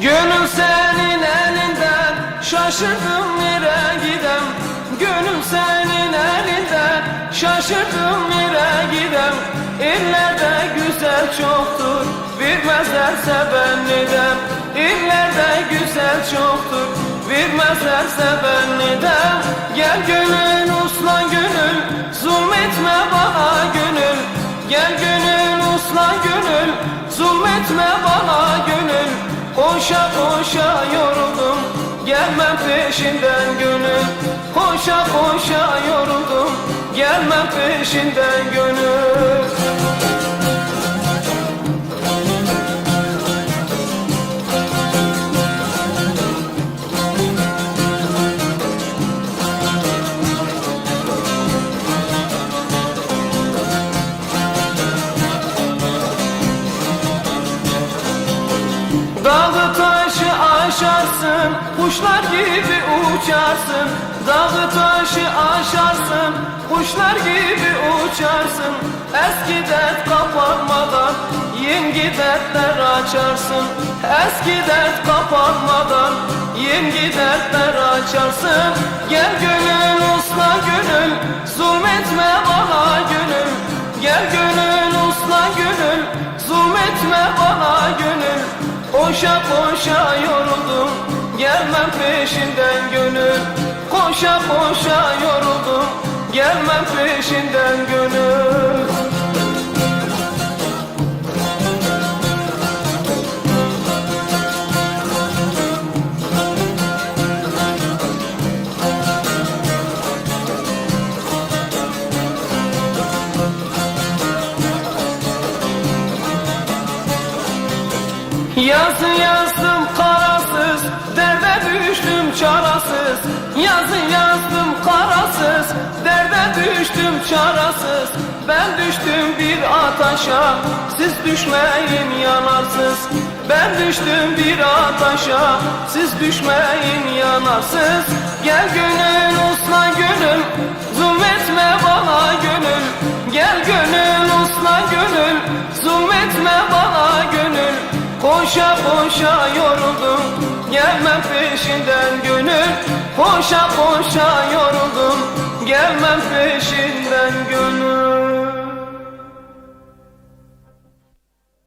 Gönül senin elinden şaşırdım gidem Senin elinden şaşırdım nereye gidem. İllerde güzel çoktur. Vermezlerse ben neden İllerde güzel çoktur. Vermezlerse ben neden Gel gönül uslan gönül. Zulmetme bana gönül. Gel gönül uslan gönül. Zulmetme bana gönül. Koşa koşa yoruldum. Gelmem peşinden gönül Koşa koşa yoruldum. Gelmem peşinden gönül aşarsın Kuşlar gibi uçarsın. Dağı taşı aşarsın Kuşlar gibi uçarsın. Eski dert kapanmadan Yeni dertler açarsın. Eski dert kapanmadan Yeni dertler açarsın. Gel gönül usla gönül Zulmetme bana gönül. Gel gönül usla gönül Zulmetme bana gönül Koşa koşa yoruldum Gelmem peşinden gönül. Koşa koşa yoruldum Gelmem peşinden gönül Yazı yazdım karasız Derde düştüm çarasız. Yazı yazdım karasız Derde düştüm çarasız. Ben düştüm bir ataşa Siz düşmeyin yanarsız. Ben düştüm bir ataşa Siz düşmeyin yanarsız. Gel gönül usla gönül Zulmetme bana gönül. Gel gönül usla gönül Zulmetme bana Koşa koşa yoruldum Gelmem peşinden gönül. Koşa koşa yoruldum Gelmem peşinden gönül